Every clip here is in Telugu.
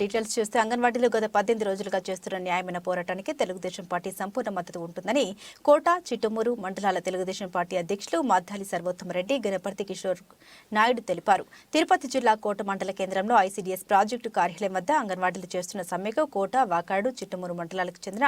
డీటెయిల్స్ చూస్తే అంగన్వాడీలో గత పద్దెనిమిది రోజులుగా చేస్తున్న న్యాయమైన పోరాటానికి తెలుగుదేశం పార్టీ సంపూర్ణ మద్దతు ఉంటుందని కోట చిట్టుమూరు మండలాల తెలుగుదేశం పార్టీ అధ్యక్షులు మద్దాలి సర్వోత్తమరెడ్డి గణపతి కిషోర్ నాయుడు తెలిపారు. తిరుపతి జిల్లా కోట మండల కేంద్రంలో ఐసీడీఎస్ ప్రాజెక్టు కార్యాలయం వద్ద అంగన్వాడీలు చేస్తున్న సమ్మెకు కోట వాకాడు చిట్టుమూరు మండలాలకు చెందిన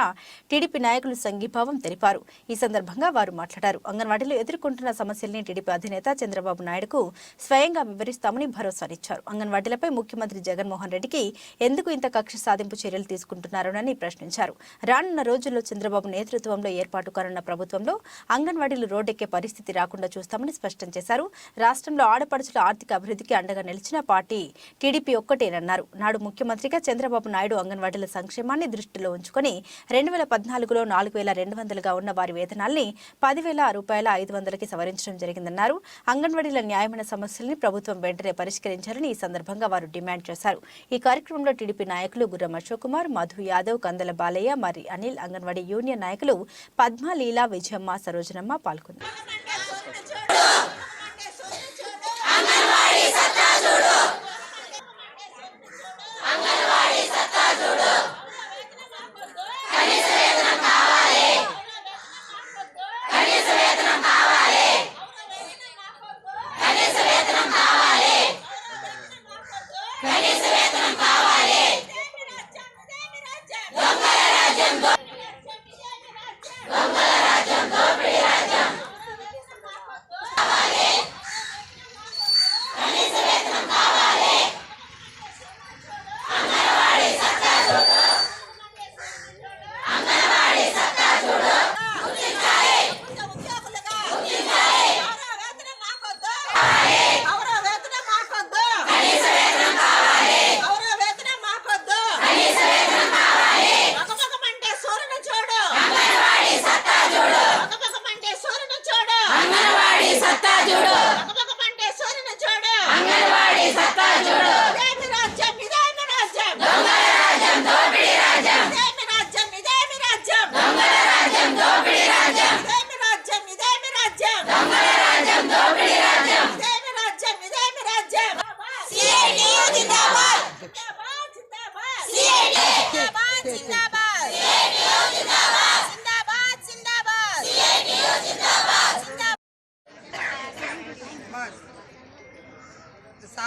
టీడీపీ నాయకులు సంఘీభావం తెలిపారు. ఈ సందర్భంగా వారు మాట్లాడారు. అంగన్వాడీలు ఎదుర్కొంటున్న సమస్యల్ని టీడీపీ అధినేత చంద్రబాబు నాయుడుకు స్వయంగా వివరిస్తామని భరోసానిచ్చారు. అంగన్వాడీలపై ముఖ్యమంత్రి జగన్మోహన్ రెడ్డికి ఎందుకు ఇంత కక్ష సాధింపు చర్యలు తీసుకుంటున్నారోనని ప్రశ్నించారు. రానున్న రోజుల్లో చంద్రబాబు నేతృత్వంలో ఏర్పాటు కానున్న ప్రభుత్వంలో అంగన్వాడీలు రోడ్డెక్కే పరిస్థితి రాకుండా చూస్తామని స్పష్టం చేశారు. రాష్ట్రంలో ఆడపడుచుల ఆర్థిక అభివృద్ధికి అండగా నిలిచిన పార్టీ టీడీపీ ఒక్కటేనన్నారు. నాడు ముఖ్యమంత్రిగా చంద్రబాబు నాయుడు అంగన్వాడీల సంక్షేమాన్ని దృష్టిలో ఉంచుకొని రెండు వేల పద్నాలుగులో నాలుగు వేల రెండు వందలుగా ఉన్న వారి వేతనాల్ని పదివేల రూపాయల ఐదు వందలకి సవరించడం జరిగిందన్నారు. అంగన్వాడీల న్యాయమైన సమస్యల్ని ప్రభుత్వం వెంటనే పరిష్కరించాలని ఈ సందర్భంగా వారు డిమాండ్ చేశారు. ఈ కార్యక్రమంలో టీడీపీ నాయకులు గుర్రం అశోక్ కుమార్ మధు యాదవ్ కందల బాలయ్య మరి అనిల్ అంగన్వాడీ యూనియన్ నాయకులు పద్మ లీలా విజయమ్మ సరోజనమ్మ పాల్గొన్నారు.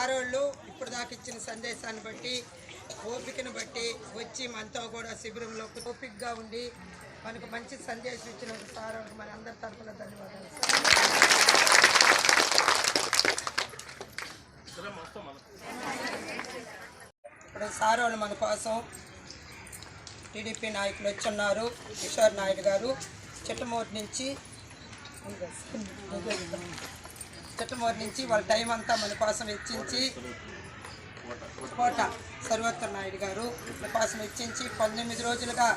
సారోళ్ళు ఇప్పుడు దాకా ఇచ్చిన సందేశాన్ని బట్టి ఓపికను బట్టి వచ్చి మనతో కూడా శిబిరంలో ఓపికగా ఉండి మనకు మంచి సందేశం ఇచ్చిన సార్ మన అందరి తరఫున ధన్యవాదాలు సార్. వాళ్ళు సారోళ్ళు మన కోసం టీడీపీ నాయకులు వచ్చి ఉన్నారు కిషోర్ నాయుడు గారు చిట్టమూరు నుంచి చిట్టమూరు నుంచి వాళ్ళ టైం అంతా మన కోసం ఇచ్చించి కోట సర్వోత్తర నాయుడు గారు మన కోసం ఇచ్చించి పంతొమ్మిది రోజులుగా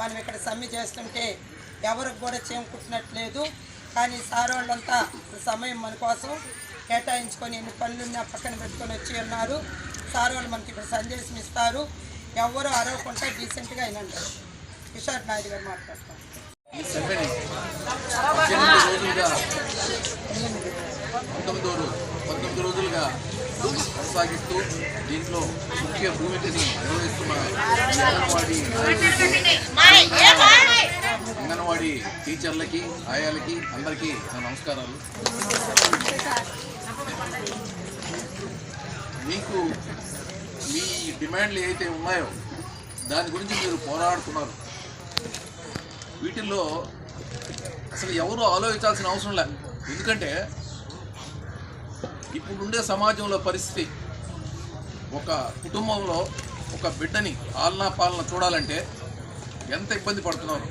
మనం ఇక్కడ సమ్మె చేస్తుంటే ఎవరికి కూడా చేమకుట్టినట్లేదు కానీ సార్ వాళ్ళంతా సమయం మన కోసం కేటాయించుకొని ఎన్ని పనులున్నా పక్కన పెట్టుకొని వచ్చి ఉన్నారు. సార్ వాళ్ళు మనకి ఇప్పుడు సందేశం ఇస్తారు. ఎవరు అరవకుండా డీసెంట్గా అయినండి కిషోర్ నాయుడు గారు మాట్లాడతారు ఈ సమ్మెని పద్దెనిమిది రోజులుగా పంతొమ్మిది రోజు పంతొమ్మిది రోజులుగా కొనసాగిస్తూ దీంట్లో ముఖ్య భూమికని నిర్వహిస్తున్న అంగన్వాడీ అంగన్వాడీ టీచర్లకి ఆయాలకి అందరికీ నా నమస్కారాలు. మీకు మీ డిమాండ్లు ఏవైతే ఉన్నాయో దాని గురించి మీరు పోరాడుతున్నారు. వీటిల్లో అసలు ఎవరు ఆలోచించాల్సిన అవసరం లేదు ఎందుకంటే ఇప్పుడుండే సమాజంలో పరిస్థితి ఒక కుటుంబంలో ఒక బిడ్డని ఆలనా పాలన చూడాలంటే ఎంత ఇబ్బంది పడుతున్నారు?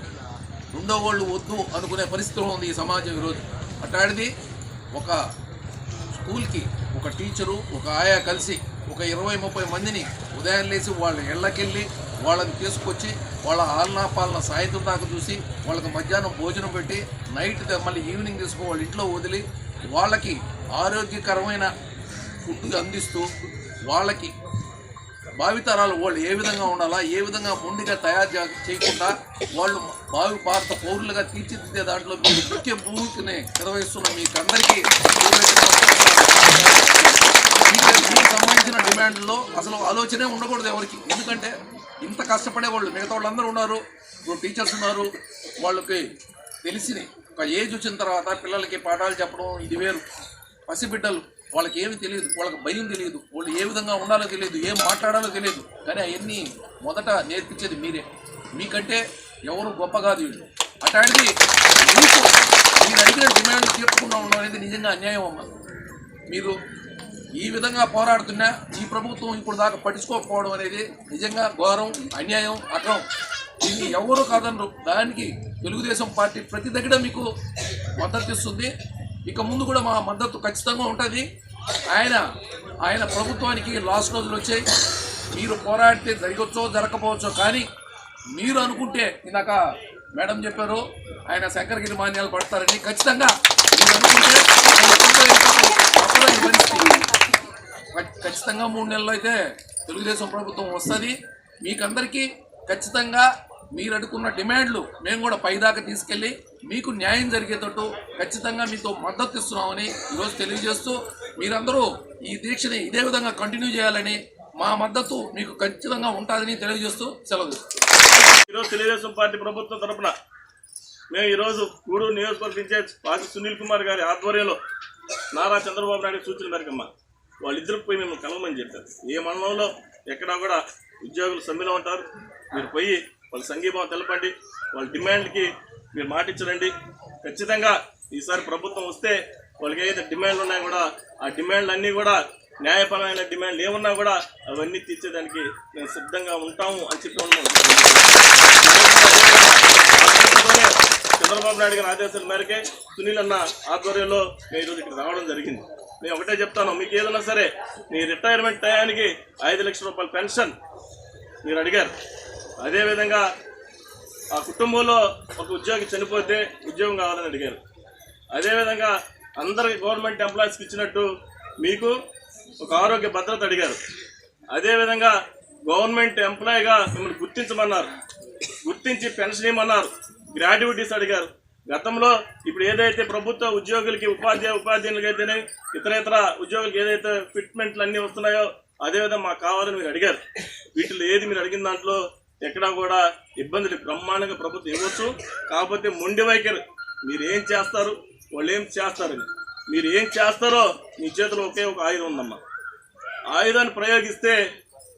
రెండో వాళ్ళు వద్దు అనుకునే పరిస్థితిలో ఉంది ఈ సమాజం ఈరోజు. అట్లాంటిది ఒక స్కూల్కి ఒక టీచరు ఒక ఆయా కలిసి ఒక ఇరవై ముప్పై మందిని ఉదయం లేచి వాళ్ళ ఇళ్ళకెళ్ళి వాళ్ళని తీసుకొచ్చి వాళ్ళ ఆలనా పాలన సాయంత్రం దాకా చూసి వాళ్ళకి మధ్యాహ్నం భోజనం పెట్టి నైట్ మళ్ళీ ఈవినింగ్ తీసుకుని వాళ్ళ ఇంట్లో వదిలి వాళ్ళకి ఆరోగ్యకరమైన ఫుడ్ అందిస్తూ వాళ్ళకి భావితరాలు వాళ్ళు ఏ విధంగా ఉండాలా ఏ విధంగా మొండిగా తయారు చేయకుండా వాళ్ళు భావి భారత పౌరులుగా తీర్చిదిద్దే దాంట్లో మీరు ముఖ్య భూమికని నిర్వహిస్తున్న మీకు అందరికీ సంబంధించిన డిమాండ్లో అసలు ఆలోచనే ఉండకూడదు ఎవరికి. ఎందుకంటే ఇంత కష్టపడే వాళ్ళు మిగతా వాళ్ళందరూ ఉన్నారు ఇప్పుడు టీచర్స్ ఉన్నారు వాళ్ళకి తెలిసి ఒక ఏజ్ వచ్చిన తర్వాత పిల్లలకి పాఠాలు చెప్పడం ఇది వేరు. పసిబిడ్డలు వాళ్ళకి ఏమి తెలియదు వాళ్ళకి భయం తెలియదు వాళ్ళు ఏ విధంగా ఉండాలో తెలియదు ఏం మాట్లాడాలో తెలియదు కానీ అవన్నీ మొదట నేర్పించేది మీరే. మీకంటే ఎవరు గొప్ప కాదు వీళ్ళు. అట్లాంటిది మీకు మీరు అడిగిన డిమాండ్ తీర్చకుండా ఉండడం అనేది నిజంగా అన్యాయం అమ్మ. మీరు ఈ విధంగా పోరాడుతున్నా ఈ ప్రభుత్వం ఇప్పుడు దాకా పట్టించుకోకపోవడం అనేది నిజంగా ఘోరం అన్యాయం అక్రమం దీన్ని ఎవరు కాదనరు. దానికి తెలుగుదేశం పార్టీ ప్రతి దగ్గర మీకు మద్దతు ఇస్తుంది. ఇక ముందు కూడా మా మద్దతు ఖచ్చితంగా ఉంటుంది. ఆయన ఆయన ప్రభుత్వానికి లాస్ట్ రోజులు వచ్చాయి. మీరు పోరాడితే జరగవచ్చో జరగకపోవచ్చో కానీ మీరు అనుకుంటే ఇందాక మేడం చెప్పారు ఆయన శంకరగిరి మాన్యాలు పడతారని ఖచ్చితంగా మీరు అనుకుంటే ఖచ్చితంగా మూడు నెలలు అయితే తెలుగుదేశం ప్రభుత్వం వస్తుంది. మీకందరికీ ఖచ్చితంగా మీరు అడుగున్న డిమాండ్లు మేము కూడా పైదాకా తీసుకెళ్ళి మీకు న్యాయం జరిగేటట్టు ఖచ్చితంగా మీతో మద్దతు ఇస్తున్నామని ఈరోజు తెలియజేస్తూ మీరందరూ ఈ దీక్షని ఇదే విధంగా కంటిన్యూ చేయాలని మా మద్దతు మీకు ఖచ్చితంగా ఉంటుందని తెలియజేస్తూ సెలవు ఈరోజు తెలుగుదేశం పార్టీ ప్రభుత్వం తరపున మేము ఈరోజు గూడూరు నియోజకవర్గ ఇన్ఛార్జ్ పాసి సునీల్ కుమార్ గారి ఆధ్వర్యంలో నారా చంద్రబాబు నాయుడు సూచన మేరకమ్మ వాళ్ళిద్దరికి పోయి మేము కలవమని చెప్పారు. ఏ మండలంలో ఎక్కడా కూడా ఉద్యోగులు సమ్మెలో ఉంటారు. మీరు పోయి వాళ్ళ సంఘీభావం తెలపండి. వాళ్ళ డిమాండ్కి మీరు మాట ఖచ్చితంగా ఈసారి ప్రభుత్వం వస్తే వాళ్ళకి ఏదైతే డిమాండ్లు ఉన్నాయో కూడా ఆ డిమాండ్లు అన్నీ కూడా న్యాయపరమైన డిమాండ్లు ఏమున్నా కూడా అవన్నీ తీర్చేదానికి మేము సిద్ధంగా ఉంటాము అని చెప్పి ఉన్నాం చంద్రబాబు నాయుడు గారి ఆదేశాల మేరకే సునీల్ అన్న ఆధ్వర్యంలో మేము ఈరోజు ఇక్కడ రావడం జరిగింది. నేను ఒకటే చెప్తాను మీకు ఏదైనా సరే మీ రిటైర్మెంట్ టయానికి ఐదు లక్షల రూపాయల పెన్షన్ మీరు అడిగారు. అదేవిధంగా ఆ కుటుంబంలో ఒక ఉద్యోగి చనిపోతే ఉద్యోగం కావాలని అడిగారు. అదేవిధంగా అందరికి గవర్నమెంట్ ఎంప్లాయీస్కి ఇచ్చినట్టు మీకు ఒక ఆరోగ్య భద్రత అడిగారు. అదేవిధంగా గవర్నమెంట్ ఎంప్లాయీగా మిమ్మల్ని గుర్తించమన్నారు. గుర్తించి పెన్షన్ ఇవ్వమన్నారు. గ్రాడ్యుయేటీస్ అడిగారు. గతంలో ఇప్పుడు ఏదైతే ప్రభుత్వ ఉద్యోగులకి ఉపాధ్యాయ ఉపాధ్యాయులకి అయితేనే ఇతర ఇతర ఉద్యోగులకి ఏదైతే ఫిట్మెంట్లు అన్నీ వస్తున్నాయో అదేవిధంగా మాకు కావాలని మీరు అడిగారు. వీటిలో ఏది మీరు అడిగిన దాంట్లో ఎక్కడా కూడా ఇబ్బందులు బ్రహ్మాండంగా ప్రభుత్వం ఇవ్వచ్చు. కాకపోతే మొండి వైఖరి. మీరు ఏం చేస్తారు? వాళ్ళు ఏం చేస్తారని. మీరు ఏం చేస్తారో మీ చేతిలో ఒకే ఒక ఆయుధం ఉందమ్మా. ఆయుధాన్ని ప్రయోగిస్తే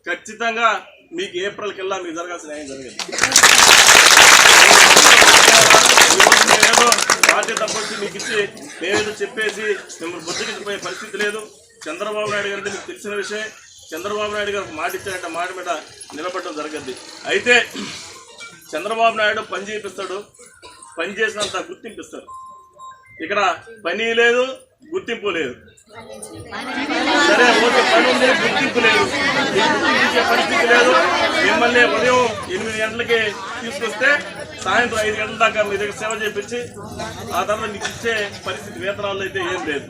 ఖచ్చితంగా మీకు ఏప్రిల్ కల్లా మీకు జరగాల్సిన న్యాయం జరగదు. ఈరోజు మేమేదో పార్టీ మీకు ఇచ్చి మేమేదో చెప్పేసి మిమ్మల్ని బుద్ధికిపోయే పరిస్థితి లేదు. చంద్రబాబు నాయుడు గారి మీకు తెలిసిన విషయం చంద్రబాబు నాయుడు గారు మాట ఇచ్చారంటే మాట మీద నిలబడడం జరగద్ది. అయితే చంద్రబాబు నాయుడు పని చేపిస్తాడు. పని చేసినంత గుర్తింపిస్తాడు ఇక్కడ పని లేదు గుర్తింపు లేదు. సరే ఓకే పని ఉంది గుర్తింపు లేదు. గుర్తించే పరిస్థితి లేదు. మిమ్మల్ని ఉదయం ఎనిమిది గంటలకి తీసుకొస్తే సాయంత్రం ఐదు గంటల దాకా మీ దగ్గర సేవ చేపించి ఆ తర్వాత మీకు ఇచ్చే పరిస్థితి వేతనాలు అయితే ఏం లేదు.